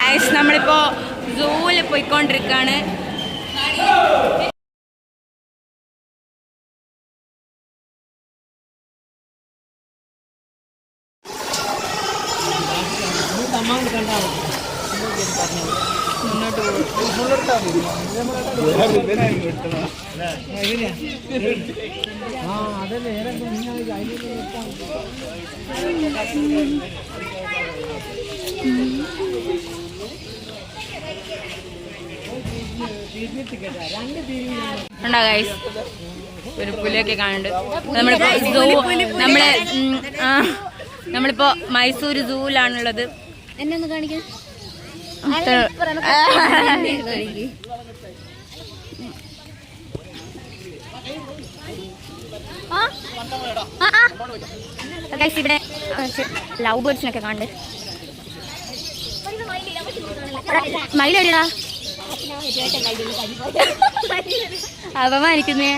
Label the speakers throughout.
Speaker 1: Guys നമ്മളിപ്പോ സൂവിൽ പോയിക്കൊണ്ടിരിക്കാണ്. ഉണ്ടോ guys ഒരു പുലിയൊക്കെ കാണുന്നുണ്ട്. നമ്മളിപ്പോ സൂ നമ്മളെ നമ്മളിപ്പോ മൈസൂർ സൂവിലാണുള്ളത്
Speaker 2: എന്നെ ഒന്ന് കാണിക്കാൻ
Speaker 1: ഗൈസ് ഇവിടെ ലവ് ബേർഡ്സിനൊക്കെ കാണുന്നുണ്ട്. മയിലെവിടെയാ അപമാനിക്കുന്നേ.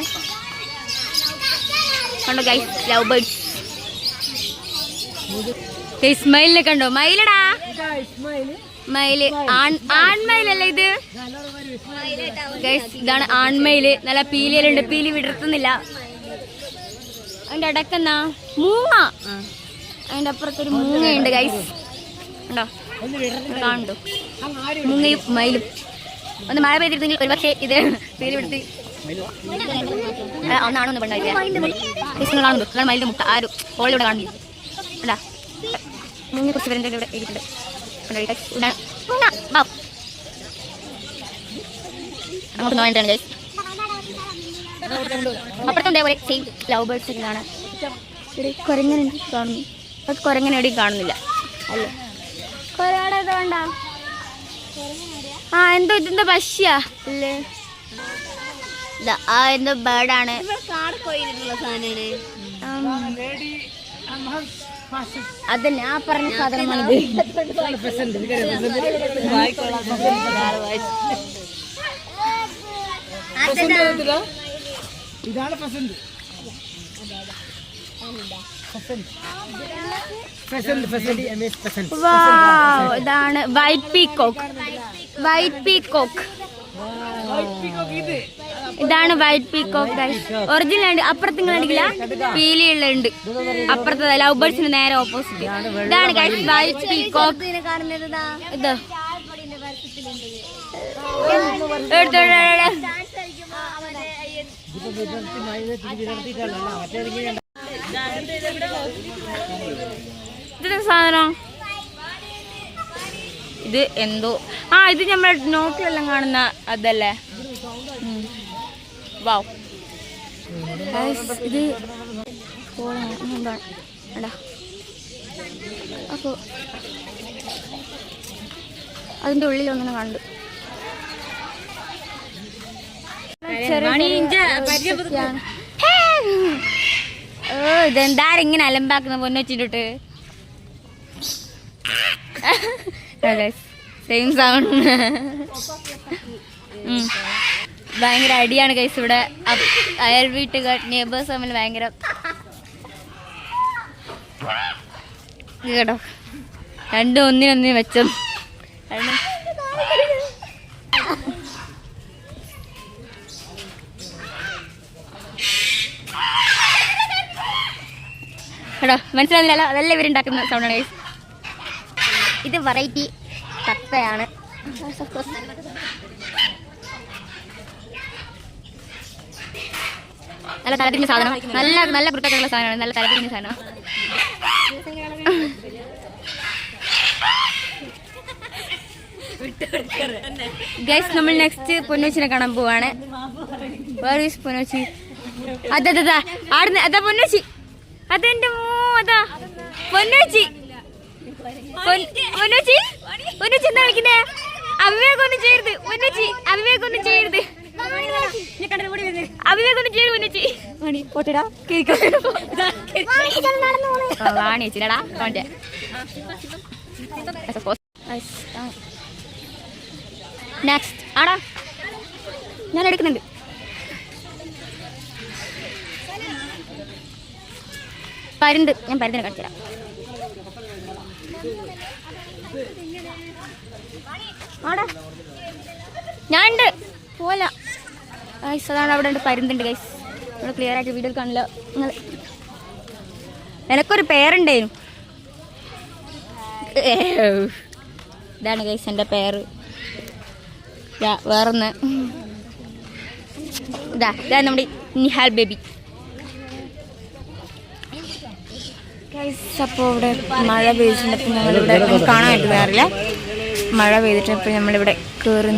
Speaker 1: കണ്ടോ ഗൈസ് ലവ് ബേർഡ്സ് ഗൈസ് മയിലിനെ കണ്ടോ? മയിലടാ മയിൽ ആൺ ആൺമയിലല്ലേ ഇത്? ഗൈസ് ഇതാണ് ആൺമയിൽ നല്ല പീലിയിലുണ്ട്. പീലി വിടർത്തുന്നില്ല. അതിന്റെ ഇടക്കെന്നാ മൂങ്ങ. അതിന്റെ അപ്പുറത്തൊരു മൂങ്ങയുണ്ട് ഗൈസ് ഉണ്ടോ കാണുണ്ടോ മൂങ്ങയും മയിലും. ഒന്ന് മഴ പെയ്തിരുന്നെങ്കിൽ ഒരുപക്ഷെ ഇത് പീലി വിടുത്തി ഒന്നാണോ ഒന്ന് പെണ്ണായില്ല കാണുന്നു. നിങ്ങൾ മയിലിന്റെ മുട്ട ആരും ഹോളിവിടെ കാണുന്നു അല്ല മൂങ്ങയെ കുറിച്ച് ഇവരുടെ ഇവിടെ. വാ. അങ്ങോട്ട് നോയണ്ടാണ് ഗൈസ് അപ്പുറത്തും ഇതേപോലെ സെയിം ലവ് ബേർഡ്സ് ഒക്കെയാണ് ഇവിടെ കുരങ്ങനെ കാണുന്നു. അത് കുരങ്ങനെ എവിടെയും കാണുന്നില്ല. അല്ലേ? കുരങ്ങടെ ഇത് വേണ്ട. ആ എന്തോ ഇതിന്റെ പശിയാ അല്ലേ ഇതാ, ആ എന്തോ ബേർഡാണ്
Speaker 2: കാട് പോയിട്ടുള്ള സാധനമാണ്.
Speaker 1: അതന്നെ ആ പറഞ്ഞ സാധനമാണിത്
Speaker 3: ഇതാണ് pheasant. Pheasant pheasant M S
Speaker 1: pheasant ഇതാണ് വൈറ്റ് പീകോക്ക് വൈറ്റ് പീകോക്ക് ഇതാണ് വൈറ്റ് പീകോക്ക് ഒറിജിനൽ ഉണ്ട് അപ്പുറത്ത് നിങ്ങൾ കണ്ടില്ല പീലിയുള്ള ഉണ്ട് അപ്പുറത്തെ ലവ് ബേർഡ്സിന് നേരെ ഓപ്പോസിറ്റ് ഇതാണ് വൈറ്റ് പീകോക്ക്
Speaker 2: ഇതിനെ കാണുന്നത് ഇതാ.
Speaker 1: ഇത്. സാധനം ഇത് എന്തോ ആ ഇത് നമ്മൾ നോട്ടിലെല്ലാം കാണുന്ന അതല്ലേ വാവ് ഇത് കോളാണ്. ഇതെന്താണ്? എടാ. അപ്പോ അതിന്റെ ഉള്ളിൽ ഒന്നിനെ കണ്ടു ഇതെന്താരും ഇങ്ങനെ അലമ്പാക്കുന്ന പൊന്നച്ചിട്ട് സെയിം സൗണ്ട് ഭയങ്കര അടിയാണ് കൈസ് ഇവിടെ. അയൽ വീട്ടുകാർ നേബേഴ്സ് തമ്മിൽ ഭയങ്കര കേട്ടോ. രണ്ടും ഒന്നിനൊന്നിനും വെച്ചും രണ്ടും കേട്ടോ മനസ്സിലാവുന്നില്ല. അതല്ല ഇവരുണ്ടാക്കുന്ന സൗണ്ടാണ് ഗൈസ് ഇത് വെറൈറ്റി തത്തയാണ്. നല്ല തലത്തിന്റെ സാധനം. നല്ല നല്ല വൃത്തത്തിലുള്ള സാധനമാണ്. നല്ല തലത്തിന്റെ സാധനം. ഗൈസ് നമ്മൾ നെക്സ്റ്റ് പൊന്നൂച്ചിനെ കാണാൻ പോവാണ്. വേറെ പൊന്നൂച്ചി അതെ അതെ ആടുന്ന അതാ പൊന്നൂച്ചി അതെന്റെ അതാ. പൊന്നുച്ചി പൊന്നുച്ചി പൊന്നുച്ചി എന്താ വിളിക്കുന്നേ? അവിവേകൊന്നും ചെയ്യരുത്. പൊന്നുച്ചി അവിവേകൊന്നും ചെയ്യരുത്. ചെയ്യരുത് പൊന്നൂച്ചി മണി പോട്ടടാ. വാണി വെച്ചില്ലടാ അവന്റെ നെക്സ്റ്റ് ആടാ. ഞാൻ എടുക്കുന്നുണ്ട്. പരുന്ത്. ഞാൻ പരുന്തിനെ കാണിച്ചു തരാം. ഞാനുണ്ട്. പോല ഗൈസ് അതാണ് അവിടെ ഉണ്ട് പരുന്തുണ്ട് ഗൈസ് നമ്മൾ ക്ലിയർ ആയിട്ട് വീഡിയോ കാണില്ല നിങ്ങൾ എനക്കൊരു പേരുണ്ടായിരുന്നു ഇതാണ് ഗൈസ് എന്റെ പേര്. വേറൊന്ന്. ഇതാ ഇതാ നമ്മുടെ നിഹാൽ ബേബി. അപ്പോൾ ഇവിടെ മഴ പെയ്തിട്ടുണ്ട്. അപ്പം ഞങ്ങളിവിടെ കാണാനായിട്ട് വേറില്ല മഴ പെയ്തിട്ട് ഇപ്പം നമ്മളിവിടെ കയറി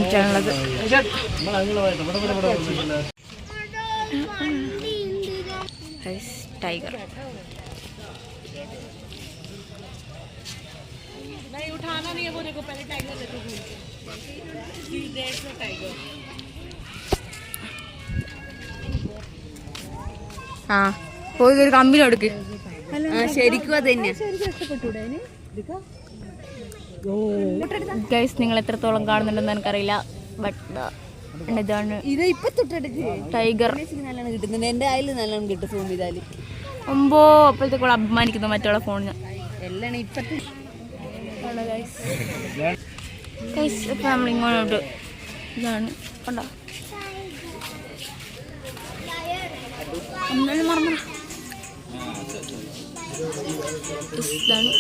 Speaker 1: ഗൈസ് ടൈഗർ ആ പോയി ഒരു കമ്പിന് കൊടുക്ക്
Speaker 2: ശരിക്കും അത് തന്നെ
Speaker 1: ഗൈസ് നിങ്ങൾ എത്രത്തോളം കാണുന്നുണ്ടെന്ന് എനിക്കറിയില്ല ബട്ട് ഇതാണ്
Speaker 2: ഇത് ഇപ്പൊ തൊട്ടടുത്ത്.
Speaker 1: ടൈഗർ
Speaker 2: നല്ലോണം കിട്ടുന്നുണ്ട്. എന്റെ അതിൽ നല്ലോണം കിട്ടും സൂം ചെയ്താൽ
Speaker 1: ഒമ്പോ അപ്പോഴത്തേക്കോളം അഭിമാനിക്കുന്നു മറ്റുള്ള ഫോണിന്
Speaker 2: എല്ലാം ഇപ്പത്തെ
Speaker 1: ഗൈസ് ഇപ്പം നമ്മൾ ഇങ്ങോട്ട് ഇതാണ്. കണ്ടോ? ഒന്നും മറന്നു ഇതാണ്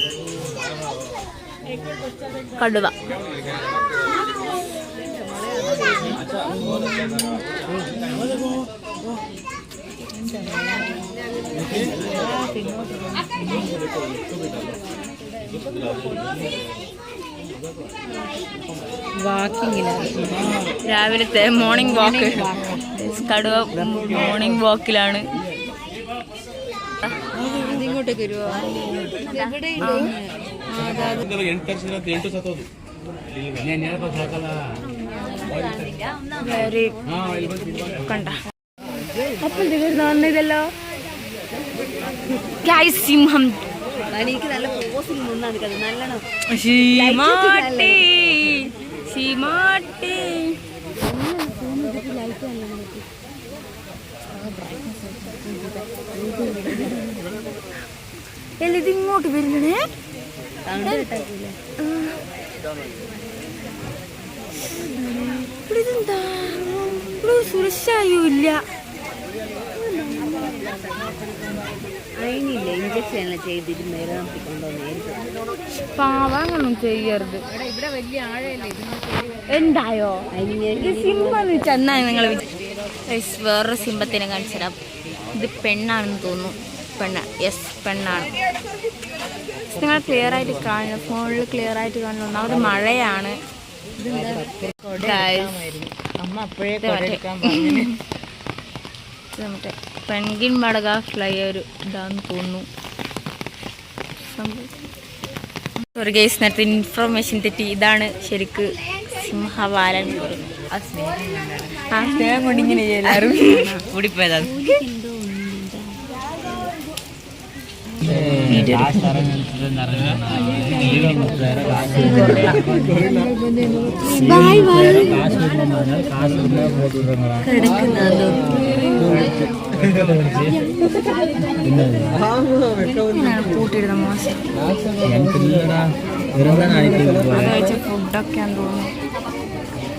Speaker 1: കടുവ. രാവിലത്തെ മോർണിംഗ് വാക്ക് കടുവ മോർണിംഗ് വാക്കിലാണ്
Speaker 2: അങ്ങോട്ടേക്ക്
Speaker 4: വരുമോ എവിടെ
Speaker 1: വെരി. കണ്ട. അപ്പം തീർന്നു വന്നിതല്ലോ സിംഹം.
Speaker 2: എനിക്ക് നല്ല പോസിംഗ് നിന്നാണ് കഥ നല്ലോണം
Speaker 1: ശീമാട്ടി ശീമാട്ടി. ലൈറ്റ് ഇത് ഇങ്ങോട്ട് വരുന്നേ ഇവിടെ ഇതെന്താ ഇവിടെ ഒരു സുരക്ഷായും ഇല്ല.
Speaker 2: അതിനില്ല ഇഞ്ചക്ഷൻ എല്ലാം ചെയ്തിട്ട് നിലനിർത്തി കൊണ്ടുവന്നായിരിക്കും
Speaker 1: പാവാങ്ങൊന്നും ചെയ്യരുത്. എന്തായോ? ഇത് ചെന്നായി ചെന്നാ നിങ്ങൾ വേറൊരു സിംഹത്തിനെ കാണിച്ചുതരാം. ഇത് പെണ്ണാണെന്ന് തോന്നുന്നു. പെണ്ണ. യെസ് പെണ്ണാണ്. നിങ്ങൾ ക്ലിയർ ആയിട്ട് കാണുന്നു ഫോണിൽ ക്ലിയർ ആയിട്ട് കാണുന്നു ഒന്നാമത് മഴയാണ്. മറ്റേ പെൺകിൻ മടക ഫ്ലൈ ഒരു ഇതാന്ന് തോന്നുന്നു. ഒരു കേസ് നേരത്തെ ഇൻഫർമേഷൻ തെറ്റി. ഇതാണ് ശരിക്ക് എന്ന് പറയുന്നത്. ആ സ്നേഹം കൊണ്ട് ഇങ്ങനെ എല്ലാവരും മോശം ഫുഡൊക്കെ തോന്നുന്നു.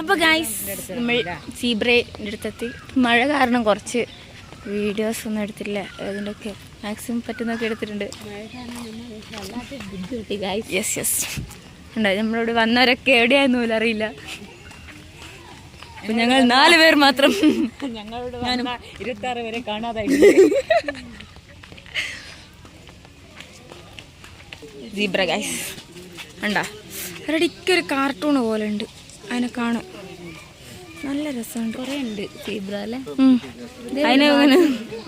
Speaker 1: അപ്പൊ ഗായ്സ് നമ്മൾ സീബ്രയുടെ അടുത്തെത്തി. മഴ കാരണം കുറച്ച് വീഡിയോസ് ഒന്നും എടുത്തില്ല. അതിന്റെയൊക്കെ മാക്സിമം പറ്റുന്നൊക്കെ എടുത്തിട്ടുണ്ട്. യെസ് യെസ് ഉണ്ടായി നമ്മളോട് വന്നവരൊക്കെ എവിടെയായിരുന്നു പോലും അറിയില്ല. ഞങ്ങൾ നാല് പേർ മാത്രം.
Speaker 3: ഞങ്ങളോട് ഇരുപത്തി ആറ് വരെ കാണാതായി
Speaker 1: സീബ്ര ഗൈസ് ഉണ്ടാ ഒരടിക്കൊരു കാർട്ടൂൺ പോലെ ഉണ്ട്. അതിനെ കാണാൻ നല്ല രസമുണ്ട്.
Speaker 2: കുറേ ഉണ്ട് സീബ്ര അല്ലേ.
Speaker 1: അതിനെ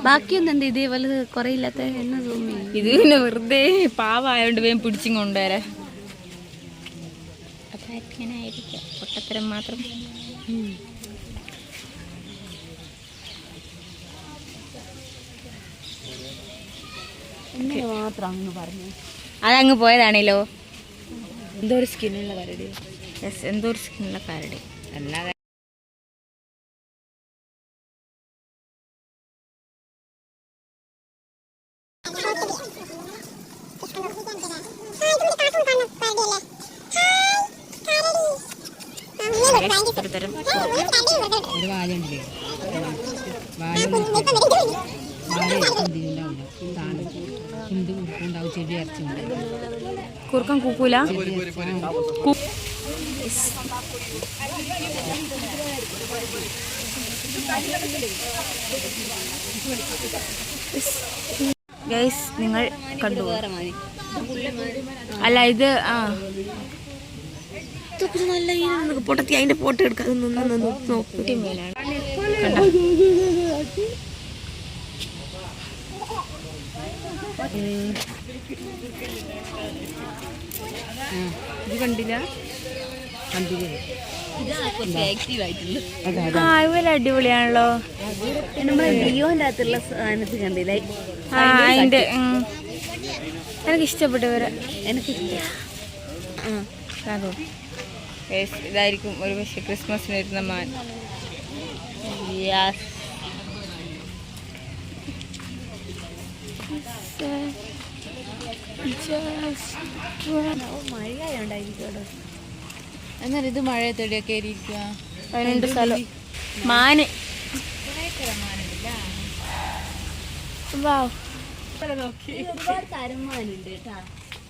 Speaker 2: ബാക്കിയൊന്നും എന്താ ഇതേപോലെ കുറേ ഇല്ലാത്ത എന്നാ തോന്നി
Speaker 1: ഇത് പിന്നെ വെറുതെ പാവായോണ്ട് വേഗം പിടിച്ചും കൊണ്ടുവരാ. ആയിരിക്കാം. പൊട്ടത്തരം മാത്രം.
Speaker 2: മാത്രം അങ്ങ് പറഞ്ഞു.
Speaker 1: അതങ്ങ് പോയതാണല്ലോ
Speaker 2: എന്തോ ഒരു സ്കിന്നുള്ള കരടി.
Speaker 1: യെസ് എന്തോ ഒരു സ്കിന്നുള്ള കാരടി.
Speaker 3: അല്ലാതെ
Speaker 1: കുറുക്കം ഗൈസ് നിങ്ങൾ കണ്ടു. അല്ല ഇത് ആ.
Speaker 2: നല്ല പൊട്ടത്തി അതിന്റെ ഫോട്ടോ എടുക്കാതെ
Speaker 1: നോക്കി. മേലാണ് കണ്ടോ?
Speaker 2: ഇത് കണ്ടില്ല?
Speaker 1: ആ ഇവർ അടിപൊളിയാണല്ലോ.
Speaker 2: നമ്മളെ ലിയോന്റെ അകത്തുള്ള സാധനത്ത് കണ്ടില്ല?
Speaker 1: ആ അതിന്റെ. എനിക്ക് ഇഷ്ടപ്പെട്ടു ഇവരെ
Speaker 2: എനിക്ക്
Speaker 1: ഇതായിരിക്കും ഒരു പക്ഷെ ക്രിസ്മസിന് വരുന്ന മാൻ. യെസ്
Speaker 2: മഴയായോണ്ടായിരിക്കും
Speaker 3: എന്നാൽ ഇത് മഴയത്തെടിയൊക്കെ ഇരിക്കുക
Speaker 1: അതിനുണ്ട് സ്ഥലം? മാന്.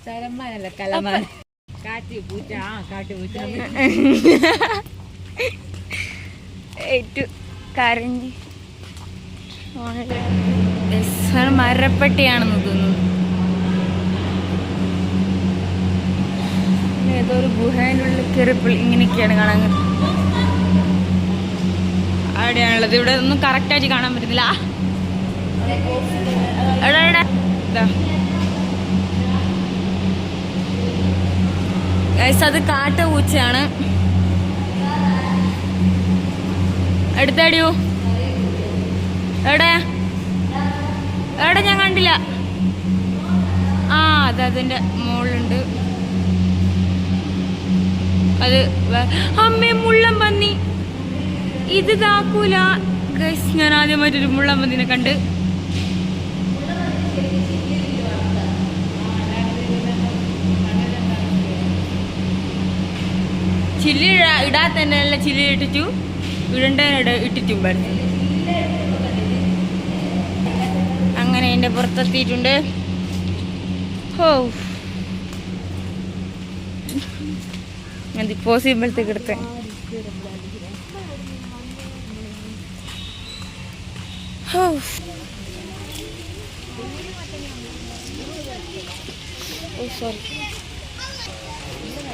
Speaker 3: ചരമാനല്ല കലമാൻ. പൂച്ച ആ പൂച്ച
Speaker 1: കരഞ്ഞ്. മരപ്പെട്ടിയാണെന്ന് തോന്നുന്നു. ഏതോ ഒരു ഗുഹേനുള്ളിൽ കയറിപ്പിൾ ഇങ്ങനെയൊക്കെയാണ് കാണാൻ അവിടെയാണുള്ളത്. ഇവിടെ ഒന്നും കറക്റ്റായിട്ട് കാണാൻ പറ്റുന്നില്ല. എടാ എടാ ഇതാ അത് കാട്ട പൂച്ചയാണ്. എടുത്തടിയോ എവിടെ? എവിടെ ഞാൻ കണ്ടില്ല. ആ അത് അതിന്റെ മുകളിലുണ്ട് അത് അമ്മേ മുള്ളം പന്നി. ഇത് താക്കൂല. Guys, ഞാൻ ആദ്യമായിട്ടൊരു മുള്ളം പന്നിനെ കണ്ട്. ചില്ലി ഇടാ- തന്നെ അല്ല ചില്ലി ഇട്ടിച്ചു ഇടണ്ട ഇട്ടിച്ചു പറഞ്ഞു അങ്ങനെ എന്റെ പുറത്തെത്തിയിട്ടുണ്ട്. ഹോ. ഞാൻ ഡിപ്പോസ് ചെയ്യുമ്പോഴത്തേക്ക് എടുത്തേ ഹോ ഓ സോറി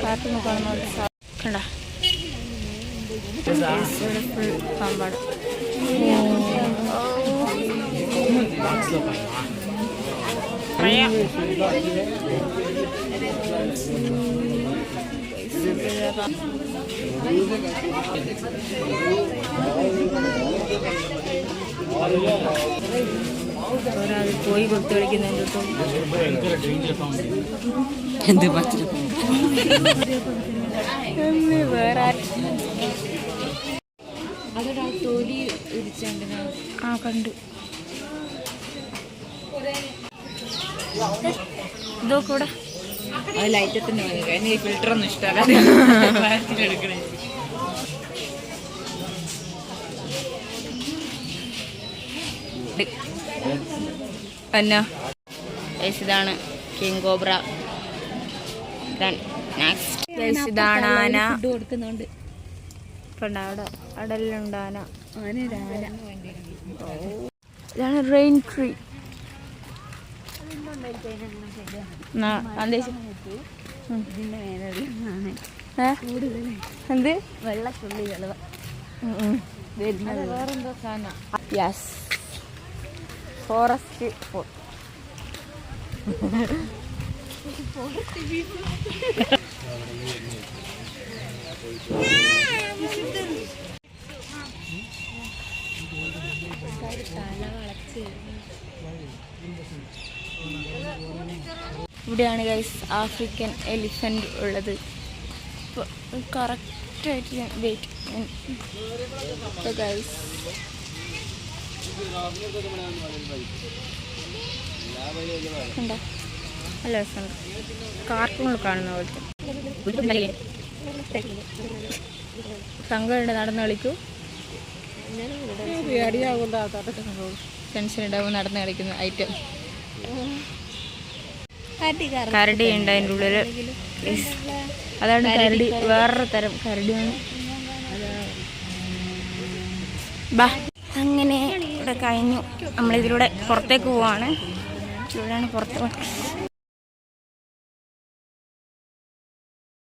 Speaker 1: കാർട്ടൂൺ കാണുന്ന കണ്ട ഫുൾ പാമ്പാട് ഒരാൾ പോയി കൊടുത്തു കളിക്കുന്നുണ്ട്
Speaker 3: എന്ത് പറ്റില്ല.
Speaker 1: വേറെ
Speaker 3: അതൊരാൾ തൊലി ഇടിച്ചുണ്ട്
Speaker 1: ആ കണ്ടു. ഇതോ കൂടെ
Speaker 3: അത് ലൈറ്റത്തിന് എനിക്ക് ഫിൽറ്റർ ഒന്നും ഇഷ്ടമല്ല. എടുക്കണേ.
Speaker 1: ഇതാണ് കിങ് കോബ്ര നെക്സ്റ്റ് ഇതാണ് ആന.
Speaker 3: ഫുഡ് കൊടുക്കുന്നുണ്ട്.
Speaker 1: കണ്ടോ അവിടെ. അടലുണ്ട് ആന.
Speaker 3: ആന.
Speaker 1: ഇതാണ് റെയിൻ ട്രീ എന്ത്? വെള്ളക്കുള്ളികൾ
Speaker 3: വേറെന്തോ സാധനം
Speaker 1: യെസ് ഫോറസ്റ്റ് ഇവിടെയാണ് ഗൈസ് ആഫ്രിക്കൻ എലിഫന്റ് ഉള്ളത്. കറക്റ്റായിട്ട് വെയിറ്റ് ഗൈസ് കണ്ടോ? നല്ല രസമുണ്ട്. കാർട്ടൂണിൽ കാണുന്ന പോലത്തെ. സംഘമുണ്ട് നടന്ന് കളിക്കൂ. ടെൻഷൻ ഉണ്ടാവും നടന്ന് കളിക്കുന്ന ഐറ്റം കരടി ഉണ്ട് അതിന്റെ ഉള്ളിൽ അതാണ് കരടി വേറൊരു തരം കരടിയാണ്. ബാ. അങ്ങനെ ഇവിടെ കഴിഞ്ഞു. നമ്മളിതിലൂടെ പുറത്തേക്ക് പോവാണ്. ഇതിലൂടെയാണ് പുറത്ത്